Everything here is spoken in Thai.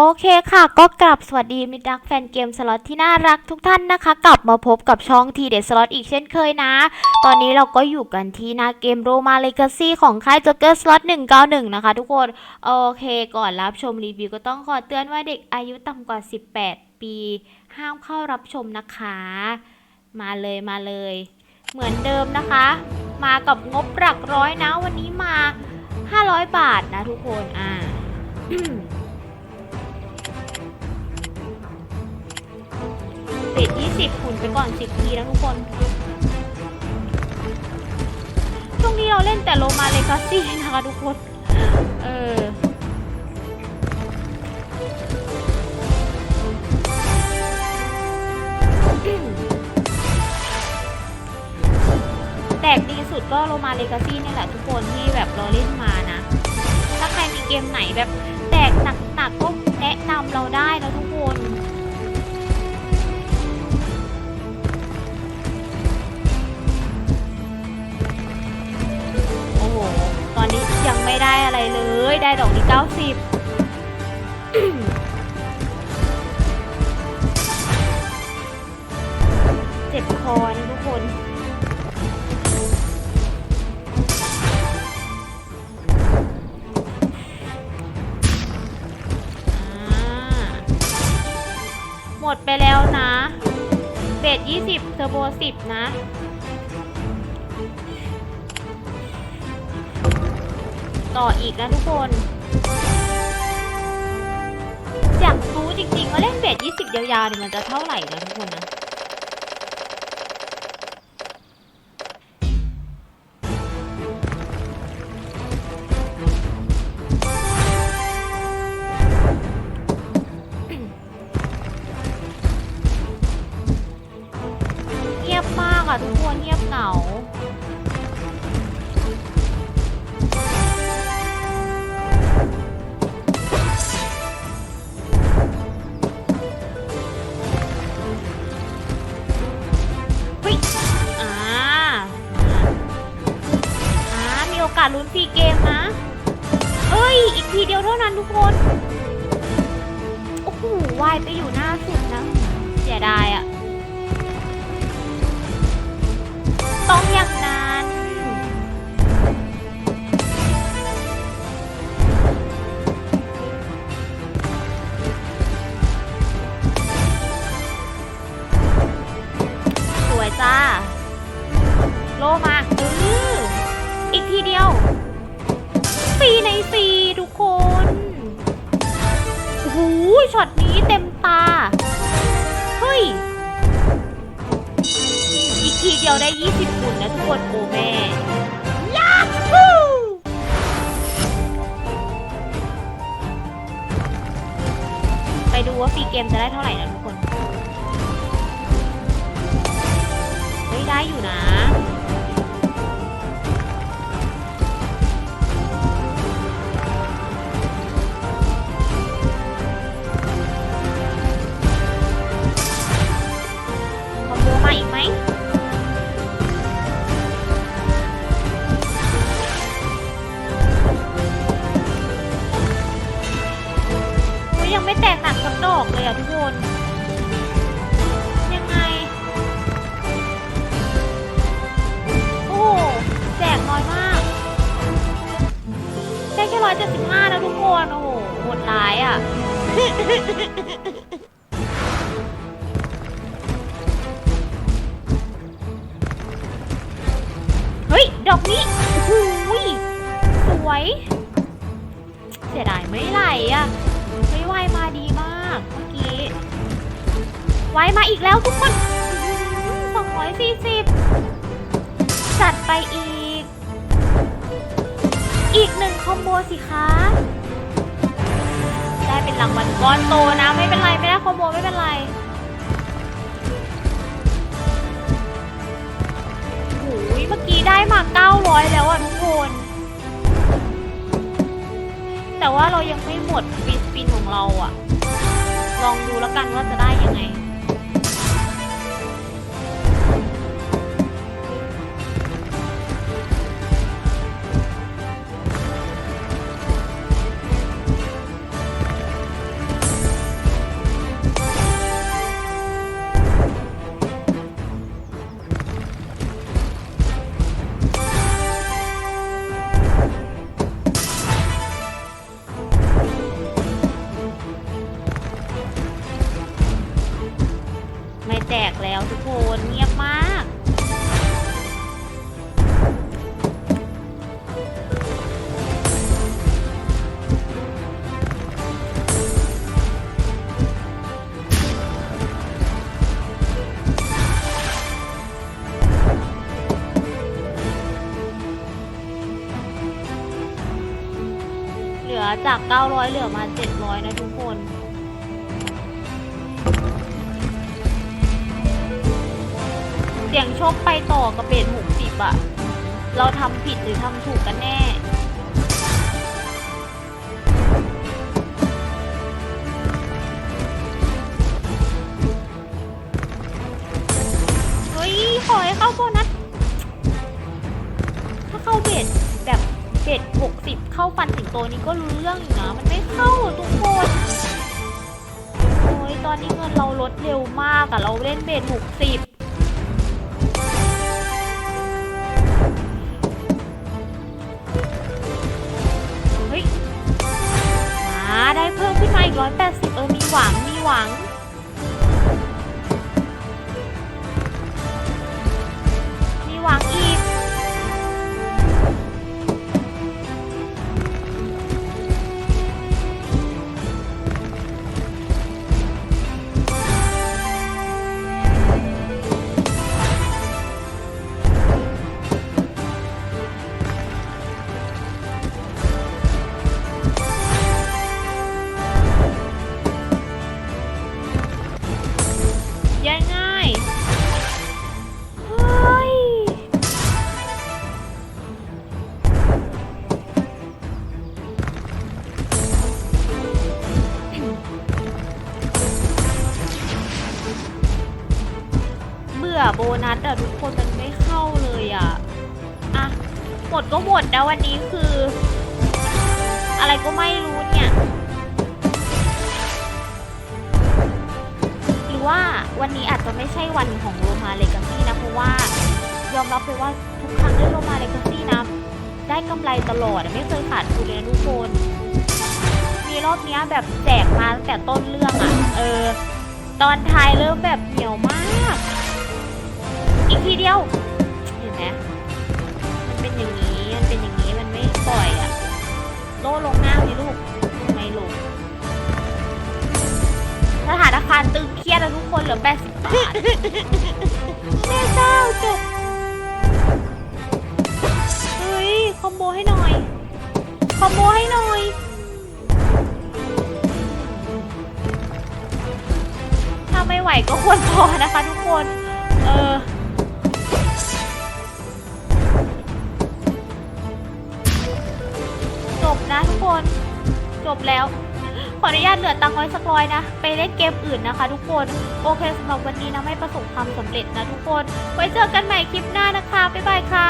โอเคค่ะ ก็กลับสวัสดีมิตรรักแฟนเกมสล็อตที่น่ารักทุกท่านนะคะ กลับมาพบกับช่องทีเด็ดสล็อตอีกเช่นเคยนะ ตอนนี้เราก็อยู่กันที่หน้าเกมโรมาเลกาซี่ของค่ายจ็กเกอร์สล็อต191 นะคะทุกคน โอเคก่อนรับชมรีวิวก็ต้องขอเตือนว่าเด็กอายุต่ำกว่า 18 ปี ห้ามเข้ารับชมนะคะ มาเลยมาเลย เหมือนเดิมนะคะ มากับงบหลักร้อยนะวันนี้มา 500 บาทนะทุกคนอ่า ปิด20หุ่นไปก่อน10ทีนะทุกคน ช่วงนี้เราเล่นแต่โลมาเลกาซี่นะคะทุกคน เออแตกดีสุดก็โลมาเลกาซี่นี่แหละทุกคนที่แบบเราเล่นมานะ ถ้าใครมีเกมไหนแบบแตกหนักๆก็แนะนำเราได้นะทุก ได้อะไรเลย ได้ดอกนี้90เจ็บคอนะทุกคนหมดไปแล้วนะ เบส20เทอร์โบ10นะ ต่ออีกนะทุกคน อยากรู้จริงๆว่าเล่นเบส20 ยาวๆเนี่ยมันจะเท่าไหร่นะทุกคนนะเงียบมากอะทุกคนเงียบเหงา กาสลุ้นฟรีเกมนะ เอ้ย อีกทีเดียวเท่านั้นทุกคน โอ้โหวายไปอยู่หน้าสุดนะ เสียดายอะต้องอย่างนั้น ช็อตนี้เต็มตา เฮ้ย อีกทีเดียวได้ 20หุ่นนะทุกคนโอแม่ยาฮูไปดูว่าฟรีเกมจะได้เท่าไหร่นะทุกคน เฮ้ย ได้อยู่นะ ไม่แตกหนักสักดอกเลยอะทุกคน ยังไง โอ้โหแจกน้อยมาก ได้แค่ร้อยเจ็ดสิบห้านะทุกคน โอ้โหโหดร้ายอะ ว้มาอีกแล้วทุกคนสองร้อยสี่สิบจัดไปอีก อีกหนึ่งคอมโบสิคะ ได้เป็นรางวัลก้อนโตนะ ไม่เป็นไรไม่ได้คอมโบไม่เป็นไรโอ้ยเมื่อกี้ได้มา 900 แล้วอะทุกคน แต่ว่าเรายังไม่หมดฟิสปินของเราอะ ลองดูแล้วกันว่าจะได้ยังไง เหลือจาก 900 เหลือมา 700 นะทุกคนเสียงโชคไปต่อกระเบส60อะเราทำผิดหรือทำถูกกันแน่ ตัวนี้ก็รู้เรื่องอยู่นะ มันไม่เข้าทุกคน โอ้ยตอนนี้เงินเราลดเร็วมากอะเราเล่นเบส60เฮ้ยมาได้เพิ่มขึ้นมาอีกร้อยแปดสิบเออ มีหวัง มีหวัง อโบนัสอะทุกคนมันไม่เข้าเลยอะอะหมดก็หมดนะวันนี้คือ อะไรก็ไม่รู้เนี่ย หรือว่าวันนี้อาจจะไม่ใช่วันของโรมาเลกาซี่นะ เพราะว่ายอมรับเลยว่าทุกครั้งเล่โรมาเลกาซี่นะ ได้กำไรตลอดไม่เคยขาดทุนเลยนะทุกคน มีรอบเนี้ยแบบแจกมาตั้งแต่ต้นเรื่องอะเออตอนท้ายเริ่มแบบเหนียวมาก อีกทีเดียว เห็นไหมมันเป็นอย่างนี้ มันเป็นอย่างนี้ มันไม่ปล่อยอะโลลงหน้าเลยลูก ไม่ลงสถานการณ์ตึงเครียดแล้วทุกคนเหลือ 80 บาท แม่เจ้าจบ เฮ้ย คอมโบให้หน่อย คอมโบให้หน่อย ถ้าไม่ไหวก็ควรพอนะคะทุกคน เออ คนจบแล้ว ขออนุญาตเหลือตังค์ไว้สักร้อยนะ ไปเล่นเกมอื่นนะคะ ทุกคน โอเคสำหรับวันนี้นะไม่ประสบความสำเร็จนะทุกคน ไว้เจอกันใหม่คลิปหน้านะคะ บ๊ายบายค่ะ